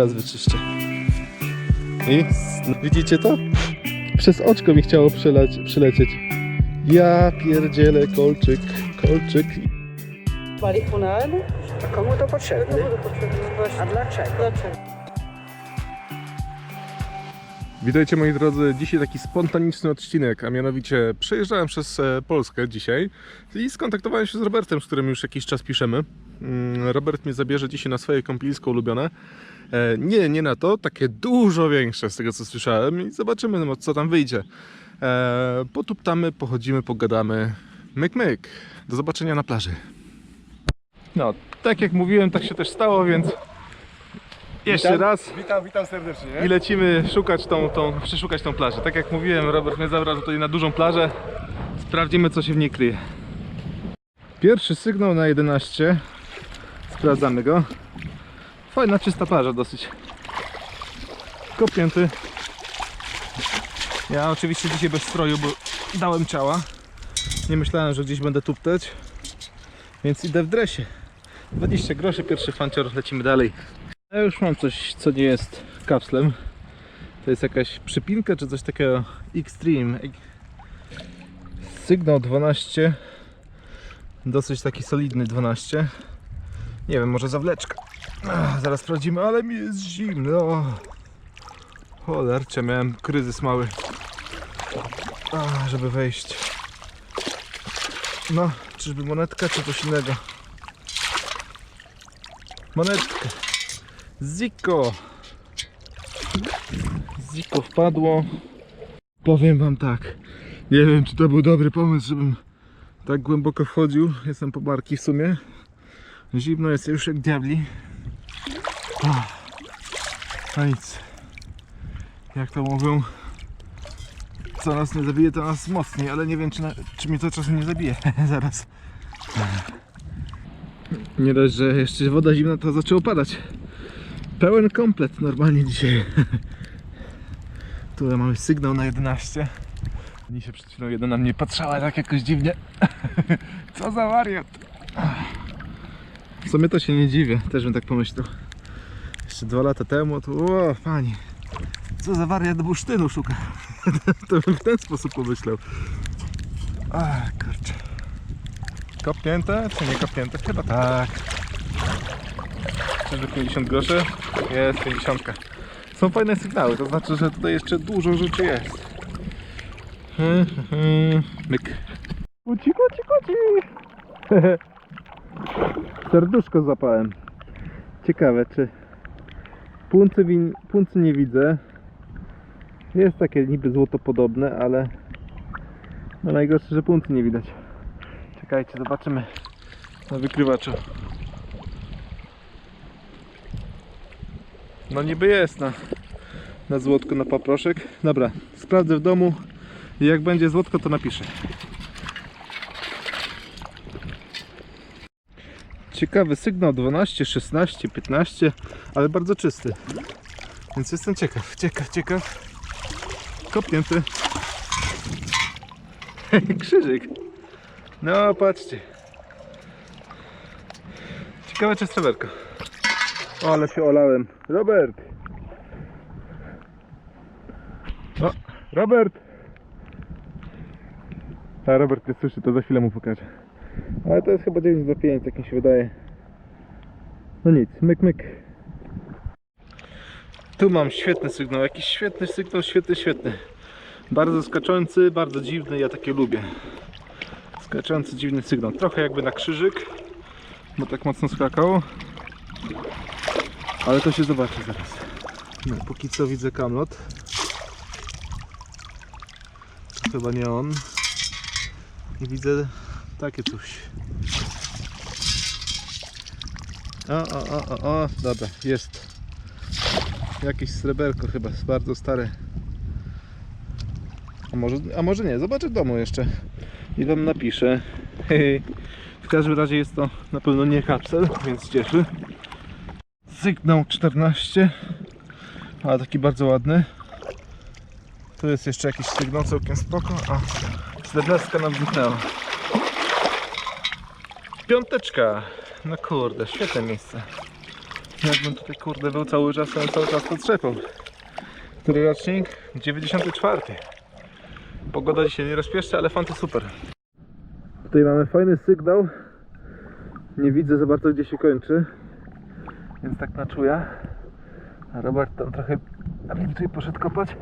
Zaraz wyczyszczę. I widzicie to? Przez oczko mi chciało przeleć, przylecieć. Ja pierdzielę kolczyk, kolczyk. Marihunadę? A komu to potrzebne? Komu to potrzebne? Właśnie. A dlaczego? Dlaczego? Witajcie moi drodzy, dzisiaj taki spontaniczny odcinek, a mianowicie przejeżdżałem przez e, Polskę dzisiaj i skontaktowałem się z Robertem, z którym już jakiś czas piszemy. Mm, Robert mnie zabierze dzisiaj na swoje kąpielisko ulubione. E, Nie, nie na to, takie dużo większe z tego co słyszałem i zobaczymy no, co tam wyjdzie. E, Potuptamy, pochodzimy, pogadamy. Myk, myk. Do zobaczenia na plaży. No, tak jak mówiłem, tak się też stało, więc jeszcze Witam. raz. Witam, witam serdecznie. I lecimy szukać tą, tą, przeszukać tą plażę. Tak jak mówiłem, Robert mnie zabrał tutaj na dużą plażę. Sprawdzimy, co się w niej kryje. Pierwszy sygnał na 11. Sprawdzamy go. Fajna, czysta plaża dosyć. Kopnięty. Ja oczywiście dzisiaj bez stroju, bo dałem ciała. Nie myślałem, że gdzieś będę tuptać. Więc idę w dresie. 20 groszy, pierwszy fancior, lecimy dalej. Ja już mam coś, co nie jest kapslem. To jest jakaś przypinka czy coś takiego Extreme. Sygnał 12. Dosyć taki solidny 12. Nie wiem, może zawleczka. Ach, zaraz sprawdzimy, ale mi jest zimno. Cholercie, miałem kryzys mały. Ach, żeby wejść. No, czyżby monetka, czy coś innego? Monetkę. Ziko. Ziko wpadło. Powiem wam tak. Nie wiem, czy to był dobry pomysł, żebym tak głęboko wchodził. Jestem po barki w sumie. Zimno jest już jak diabli. No nic. Jak to mówią, co nas nie zabije, to nas mocniej, ale nie wiem, czy, na, czy to czasem nie zabije. Zaraz. Nie dość, że jeszcze woda zimna, to zaczęło padać. Pełen komplet normalnie dzisiaj. Tu mamy sygnał na 11. Oni się przed chwilą jedna na mnie patrzała tak jakoś dziwnie. Co za wariat. W sumie to się nie dziwię, też bym tak pomyślał. Jeszcze dwa lata temu to o pani. Co za wariat do bursztynu szuka. to bym w ten sposób pomyślał. Ach, kurczę. Kopnięte czy nie kopnięte? Chyba tak. Czyżby 50 groszy? Jest 50. Są fajne sygnały, to znaczy, że tutaj jeszcze dużo rzeczy jest. Myk. Kuci, kuci, kuci. Serduszko zapałem. Ciekawe, czy puncy, win... puncy nie widzę. Jest takie niby złotopodobne, ale no najgorsze, że puncy nie widać. Czekajcie, zobaczymy na wykrywaczu. No niby jest na, na złotko, na paproszek. Dobra, sprawdzę w domu i jak będzie złotko to napiszę. Ciekawy sygnał 12, 16, 15, ale bardzo czysty. Więc jestem ciekaw, ciekaw, ciekaw. Kopnięty. Krzyżyk. No patrzcie. Ciekawe czy sreberko. O, ale się olałem. Robert! O, Robert! A Robert nie słyszy, to za chwilę mu pokażę. Ale to jest chyba 9 do 5, tak mi się wydaje. No nic, myk myk. Tu mam świetny sygnał, jakiś świetny sygnał, świetny, świetny. Bardzo skaczący, bardzo dziwny, ja takie lubię. Skaczący, dziwny sygnał. Trochę jakby na krzyżyk, bo tak mocno skakał. Ale to się zobaczy zaraz. No, póki co widzę kamlot. Chyba nie on. I widzę takie coś. O, o, o, o, o, dobra, jest. Jakieś sreberko chyba, bardzo stare. A może, a może nie, zobaczę w domu jeszcze. I wam napiszę. W każdym razie jest to na pewno nie kapsel, więc cieszy. Sygnał 14. Ale taki bardzo ładny. Tu jest jeszcze jakiś sygnał całkiem spoko. A 14 nam zniknęła. Piąteczka. No kurde, świetne miejsce. Jakbym tutaj kurde był cały czas, cały czas to trzepał. Który rocznik? 94. Pogoda dzisiaj nie rozpieszcza, ale fanty super. Tutaj mamy fajny sygnał. Nie widzę za bardzo gdzie się kończy. Więc tak na czuja. A Robert tam trochę bliżej poszedł kopać.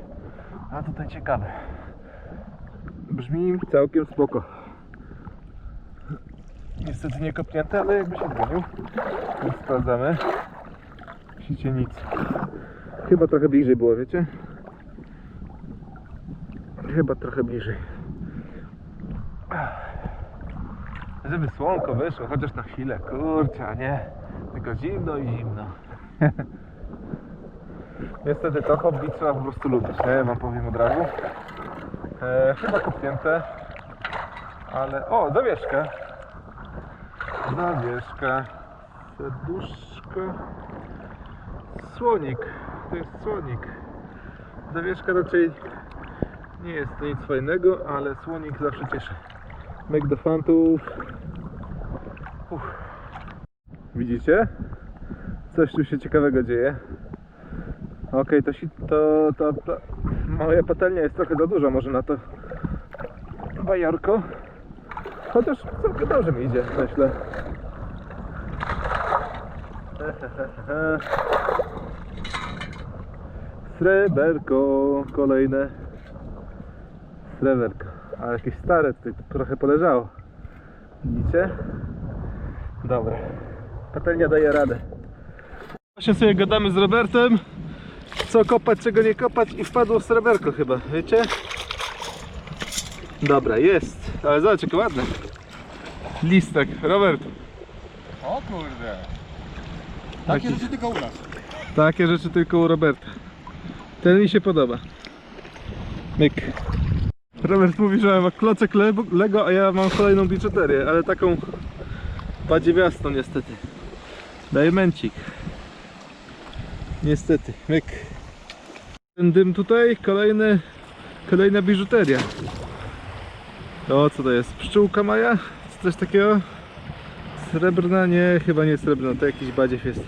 A tutaj ciekawe. Brzmi całkiem spoko. Niestety nie kopnięte, ale jakby się dzwonił. Więc sprawdzamy. Widzicie nic. Chyba trochę bliżej było, wiecie? Chyba trochę bliżej. Żeby słonko wyszło, chociaż na chwilę. Kurczę, nie. Tylko zimno i zimno. Niestety to hobby trzeba po prostu lubić, nie? Wam powiem od razu. E, chyba kopnięte. Ale... O, zawieszka. Zawieszka. Serduszko. Słonik. To jest słonik. Zawieszka raczej nie jest to nic fajnego, ale słonik zawsze cieszy. Myk do fantów. Uff. Widzicie? Coś tu się ciekawego dzieje. Okej, to, to, to, to moja patelnia jest trochę za duża może na to bajorko. Chociaż całkiem dobrze mi idzie, myślę. Sreberko kolejne. Sreberko. A jakieś stare tutaj trochę poleżało. Widzicie? Dobra. Patelnia daje radę. Właśnie sobie gadamy z Robertem. Co kopać, czego nie kopać i wpadło sreberko chyba, wiecie? Dobra, jest. Ale zobacz, jakie ładne. Listek. Robert, O kurde. Takie rzeczy tylko u nas. takie rzeczy tylko u Roberta. Ten mi się podoba. Myk. Robert mówi, że ma klocek Le- Lego, a ja mam kolejną biczuterię, ale taką badziewiastą niestety. Diamencik. Niestety. Myk. Ten dym tutaj, kolejny, kolejna biżuteria. O, co to jest? Pszczółka Maja? Coś takiego? Srebrna? Nie, chyba nie srebrna, to jakiś badziew jest.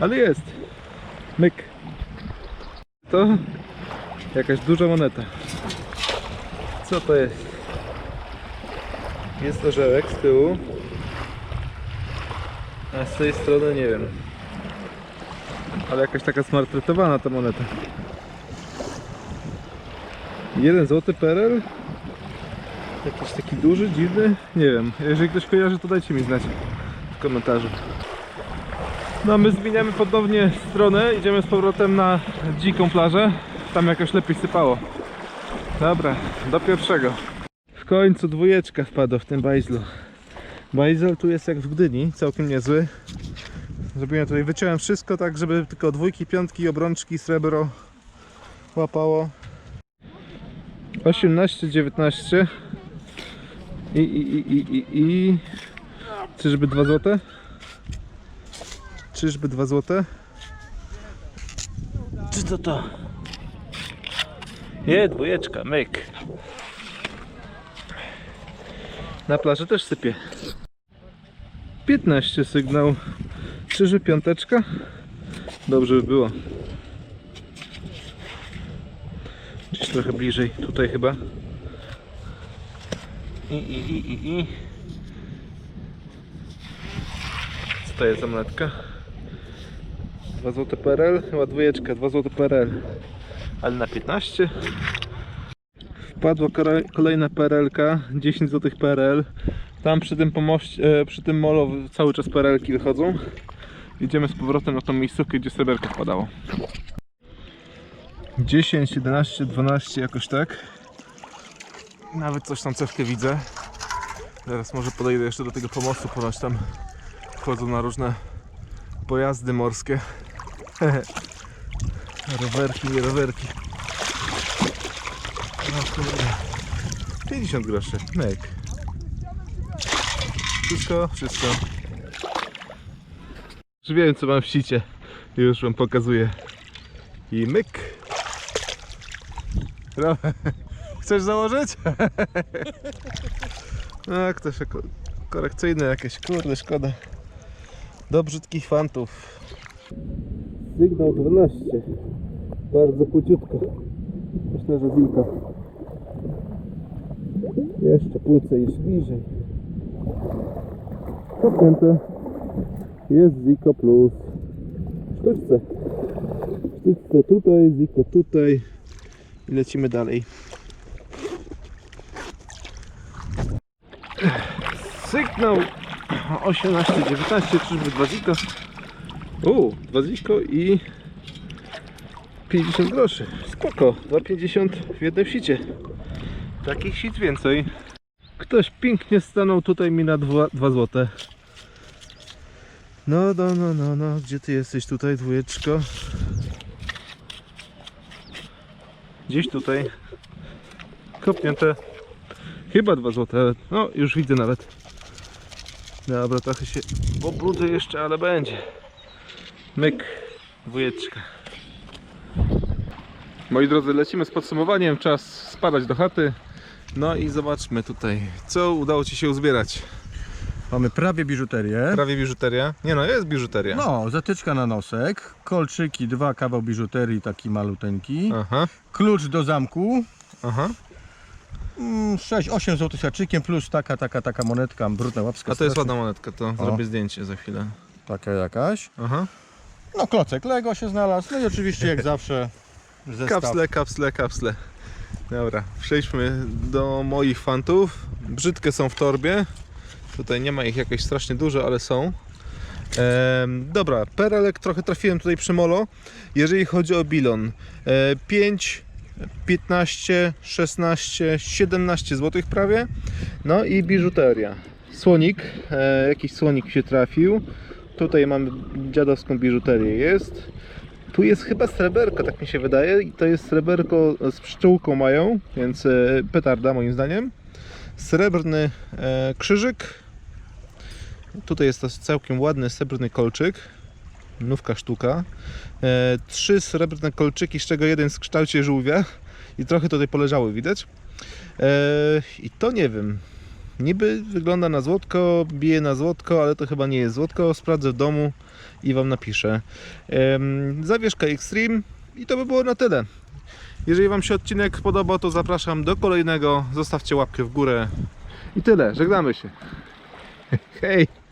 Ale jest. Myk. To jakaś duża moneta. Co to jest? Jest orzełek z tyłu. A z tej strony nie wiem. Ale jakaś taka smartretowana ta moneta. Jeden złoty PRL? Jakiś taki duży, dziwny? Nie wiem. Jeżeli ktoś kojarzy, to dajcie mi znać w komentarzu. No my zmieniamy ponownie stronę, idziemy z powrotem na dziką plażę. Tam jakoś lepiej sypało. Dobra, do pierwszego. W końcu dwójeczka wpadła w tym bajzlu. Bajzel tu jest jak w Gdyni, całkiem niezły. Zrobiłem tutaj, wyciąłem wszystko tak, żeby tylko dwójki, piątki, obrączki, srebro łapało. 18, 19 i, i, i, i, i, i czyżby 2 złote? Czyżby 2 złote? Czy to to? Nie, dwójeczka, myk. Na plaży też sypie. 15 sygnał. Czyżby piąteczka? Dobrze by było. Gdzieś trochę bliżej, tutaj chyba. I, i, i, i, i. Co to jest za monetka? 2 zł PRL, chyba dwójeczka, 2 zł PRL. Ale na 15. Wpadła kolejna PRL-ka, 10 zł PRL. Tam przy tym pomoście, przy tym molo cały czas PRL-ki wychodzą. Idziemy z powrotem na tą miejscówkę, gdzie sreberko wpadało. 10, 11, 12 jakoś tak. Nawet coś tam cewkę widzę. Zaraz może podejdę jeszcze do tego pomostu, ponoć tam wchodzą na różne pojazdy morskie. rowerki, nie rowerki. No kurde. 50 groszy, myk. Wszystko, wszystko. Już wiem co mam w sicie. Już wam pokazuję. I myk. Ro- Chcesz założyć? No, ktoś ko- korekcyjne jakieś, kurde, szkoda. Do brzydkich fantów. Sygnał 12. Bardzo płyciutko. Myślę, że wilka. Jeszcze płycę już bliżej. Kopnięte. Jest Ziko plus. Sztuczce. Sztuczce tutaj, Ziko tutaj. I lecimy dalej. Sygnał 18-19, czyżby dwa Ziko? U, dwa Ziko i 50 groszy. Spoko, 2,50 w jednym sicie. Takich sit więcej. Ktoś pięknie stanął tutaj mi na 2 złote. No, no, no, no, no, gdzie ty jesteś tutaj, dwójeczko? Gdzieś tutaj. Kopnięte. Chyba 2 złote, no już widzę nawet. Dobra, trochę się pobrudzę jeszcze, ale będzie. Myk, dwójeczka. Moi drodzy, lecimy z podsumowaniem. Czas spadać do chaty. No i zobaczmy tutaj, co udało Ci się uzbierać. Mamy prawie biżuterię. Prawie biżuteria. Nie no, jest biżuteria. No, zatyczka na nosek, kolczyki, dwa kawał biżuterii, taki maluteńki, Aha, klucz do zamku, aha. 6-8 zł haczykiem plus taka, taka, taka monetka, brudna łapska. A to jest strasznie, ładna monetka, to zrobię zdjęcie za chwilę. Taka jakaś. Aha. No, klocek Lego się znalazł, no i oczywiście jak zawsze zestaw. Kapsle, kapsle, kapsle. Dobra, przejdźmy do moich fantów. Brzydkie są w torbie. Tutaj nie ma ich jakoś strasznie dużo, ale są. Em, dobra, perelek trochę trafiłem tutaj przy molo. Jeżeli chodzi o bilon, e, 5, 15, 16, 17 zł prawie. No i biżuteria. Słonik, e, jakiś słonik się trafił. Tutaj mamy dziadowską biżuterię jest. Tu jest chyba sreberko, tak mi się wydaje. I to jest sreberko z pszczółką mają, więc e, petarda moim zdaniem. Srebrny e, krzyżyk. Tutaj jest to całkiem ładny srebrny kolczyk. Nówka sztuka. E, trzy srebrne kolczyki, z czego jeden w kształcie żółwia. I trochę tutaj poleżały, widać. E, I to nie wiem. Niby wygląda na złotko, bije na złotko, ale to chyba nie jest złotko. Sprawdzę w domu i Wam napiszę. Em, Zawieszka Extreme i to by było na tyle. Jeżeli Wam się odcinek podobał, to zapraszam do kolejnego. Zostawcie łapkę w górę. I tyle, żegnamy się. Hej!